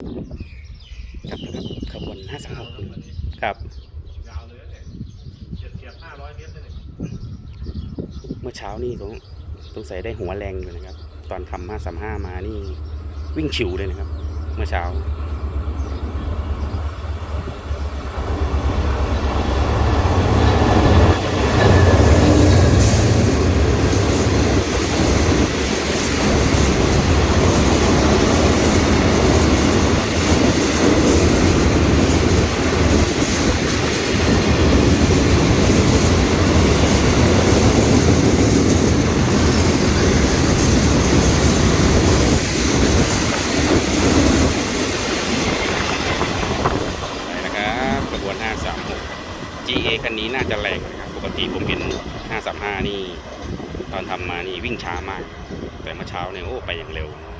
ครับนะครับขบวนห้าสามหกอันนี้ครับยาวเลยนะเนี่ยเฉียดเฉียดห้าร้อยเมตรเลยเนี่ยเมื่อเช้านี่สงสงสัยได้หัวแรงอยู่นะครับ ตอนทำห้าสามห้ามานี่วิ่งฉิวเลยนะครับ เมื่อเช้า ไป นะครับกระบวน 536 GA คันนี้น่าจะแรงนะครับ ปกติผมเห็น 535 นี่ ตอนทำมานี่วิ่งช้ามาก แต่เมื่อเช้าเนี่ยโอ้ไปอย่างเร็วนะ